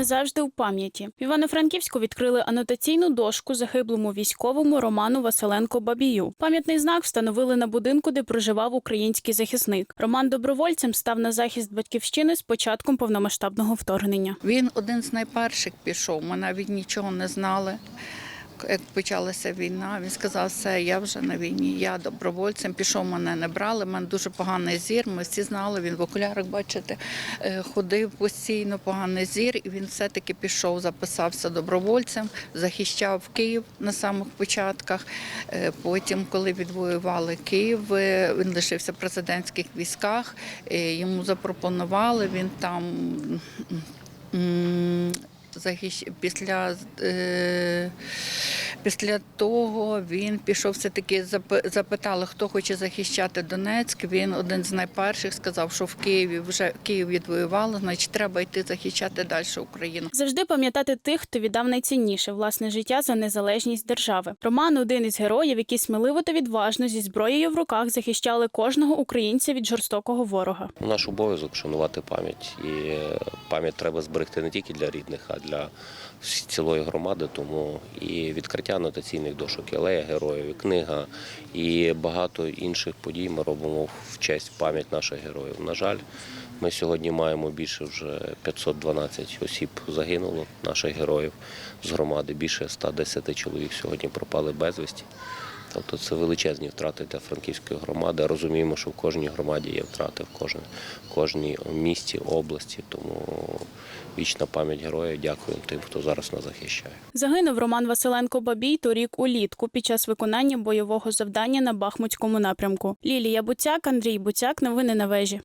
назавжди у пам'яті. В Івано-Франківську відкрили анотаційну дошку загиблому військовому Роману Василенко Бабію. Пам'ятний знак встановили на будинку, де проживав український захисник. Роман добровольцем став на захист батьківщини з початком повномасштабного вторгнення. Він один з найперших пішов. Ми навіть нічого не знали. Як почалася війна, він сказав, все, я вже на війні, я добровольцем пішов, мене не брали. У мене дуже поганий зір. Ми всі знали. Він в окулярах, бачите, е, ходив постійно, поганий зір, і він все-таки пішов, записався добровольцем, захищав Київ на самих початках. Е, Потім, коли відвоювали Київ, е, він лишився в президентських військах. Йому запропонували, він там. захищ... після. Після того він пішов все-таки запитали, хто хоче захищати Донецьк. Він один з найперших сказав, що в Києві вже Київ відвоювало, значить треба йти захищати далі Україну. Завжди пам'ятати тих, хто віддав найцінніше власне життя за незалежність держави. Роман один із героїв, які сміливо та відважно зі зброєю в руках захищали кожного українця від жорстокого ворога. Наш обов'язок шанувати пам'ять. І пам'ять треба зберегти не тільки для рідних, а для цілої громади. Тому і відкриття анотаційних дошок, і алея героїв, книга, і багато інших подій ми робимо в честь пам'ять наших героїв. На жаль, ми сьогодні маємо більше вже 512 осіб загинуло, наших героїв з громади. Більше 110 чоловік сьогодні пропали безвісті. Тобто це величезні втрати для франківської громади. Розуміємо, що в кожній громаді є втрати, в кожній, кожній місті, області. Тому вічна пам'ять героїв. Дякуємо тим, хто зараз нас захищає. Загинув Роман Василенко Бабій торік улітку під час виконання бойового завдання на Бахмутському напрямку. Лілія Буцяк, Андрій Буцяк. Новини на вежі.